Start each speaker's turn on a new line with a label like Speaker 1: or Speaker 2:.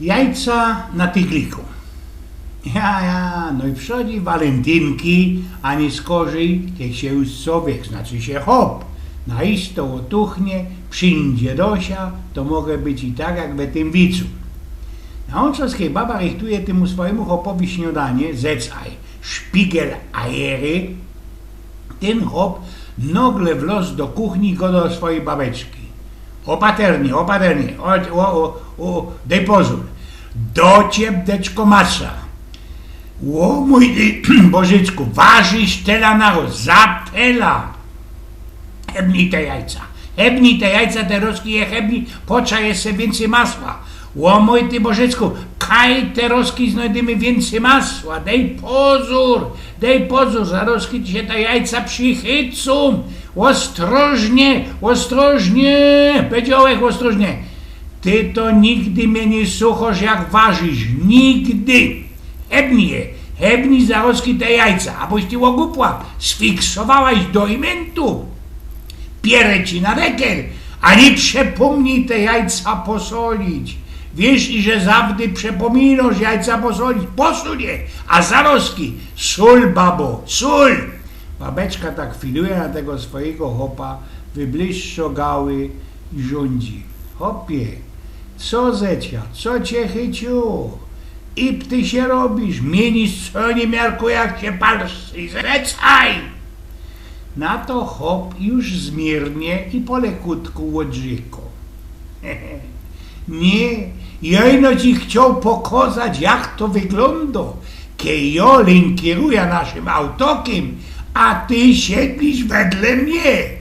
Speaker 1: Jajca na tygliku. Ja, ja, no i przychodzi walentynki, ani skorzej, jak się już człowiek, znaczy się hop, na isto otuchnie, przyjdzie dosia, to może być i tak jak w tym wicu. Na kiedy baba richtuje temu swojemu hopowi śniadanie, zecaj, szpigel ajery, ten hop nagle wlazł do kuchni go do swojej babeczki. Opaternie, opaternie, o, o, o, daj pozór. Do ciebdeczko masa. O mój Bożyczku, ważysz tela naród, za tela. Te jajca, hebnij te jajca, te roski je hebnij, pocza jeszcze więcej masła. O mój ty Bożyczku, kaj te roski znajdziemy więcej masła, daj pozór, daj pozór, za roski ci się te jajca przychycą. Ostrożnie, ostrożnie, powiedziałeś ostrożnie. Ty to nigdy mnie nie słuchasz jak ważysz, nigdy. Hebnij je, hebnij za roski te jajca, abyś ty łogupła sfiksowałaś do imentu. Pierę ci na reker, ani przepomnij te jajca posolić. Wiesz, i że zawdy przepominasz jajca posolić, posunie, a zaroski, sól babo, sól. Babeczka tak chwiluje na tego swojego hopa, wybłyszczo gały i rządzi. Hopie, co zecia, co cię chyciu? I ty się robisz, mienisz co nie miarku jak się palszy, zrecaj! Na to hop już zmiernie i polekutku łodżyko. Nie, jajno ci chciał pokazać, jak to wygląda, kiedy ja kieruję naszym autokiem, a ty siedlisz wedle mnie.